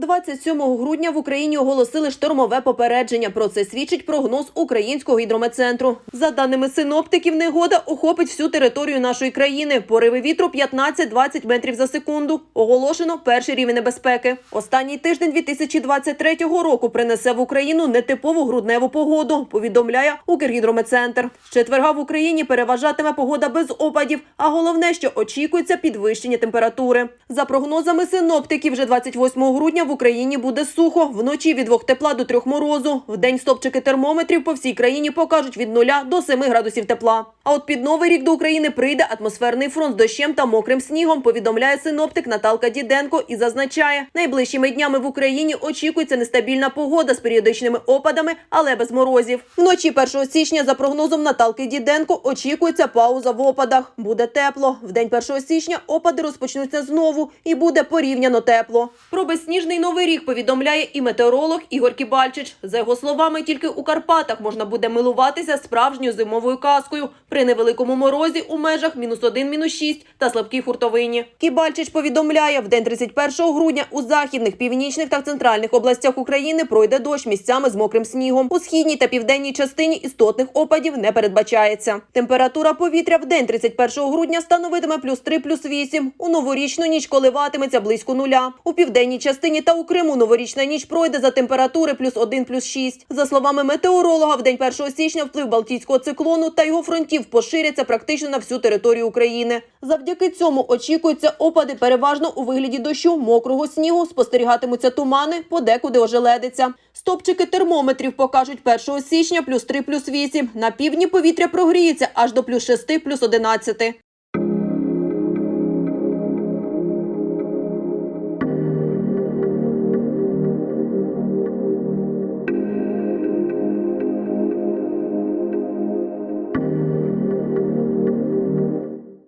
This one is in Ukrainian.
27 грудня в Україні оголосили штормове попередження. Про це свідчить прогноз українського гідрометцентру. За даними синоптиків, негода охопить всю територію нашої країни. Пориви вітру 15-20 метрів за секунду. Оголошено перший рівень небезпеки. Останній тиждень 2023 року принесе в Україну нетипову грудневу погоду. Повідомляє Укргідрометцентр. З четверга в Україні переважатиме погода без опадів. А головне, що очікується підвищення температури. За прогнозами синоптиків, вже 28 грудня в Україні буде сухо. Вночі від 2 тепла до 3 морозу. Вдень стопчики термометрів по всій країні покажуть від 0 до 7 градусів тепла. А от під новий рік до України прийде атмосферний фронт з дощем та мокрим снігом. Повідомляє синоптик Наталка Діденко і зазначає, найближчими днями в Україні очікується нестабільна погода з періодичними опадами, але без морозів. Вночі 1 січня, за прогнозом Наталки Діденко, очікується пауза в опадах. Буде тепло. В день 1 січня опади розпочнуться знову і буде порівняно тепло. Про безсніжний новий рік повідомляє і метеоролог Ігор Кібальчич. За його словами, тільки у Карпатах можна буде милуватися справжньою зимовою казкою при невеликому морозі у межах мінус 1, мінус 6 та слабкій хуртовині. Кібальчич повідомляє, в день 31 грудня у західних, північних та центральних областях України пройде дощ місцями з мокрим снігом. У східній та південній частині істотних опадів не передбачається. Температура повітря в день 31 грудня становитиме плюс 3, плюс 8. У новорічну ніч коливатиметься близько нуля. У південній частині та у Криму новорічна ніч пройде за температури плюс 1, плюс 6. За словами метеоролога, в день 1 січня вплив Балтійського циклону та його фронтів поширяться практично на всю територію України. Завдяки цьому очікуються опади переважно у вигляді дощу, мокрого снігу, спостерігатимуться тумани, подекуди ожеледиться. Стопчики термометрів покажуть 1 січня плюс 3, плюс 8. На півдні повітря прогріється аж до плюс 6, плюс 11.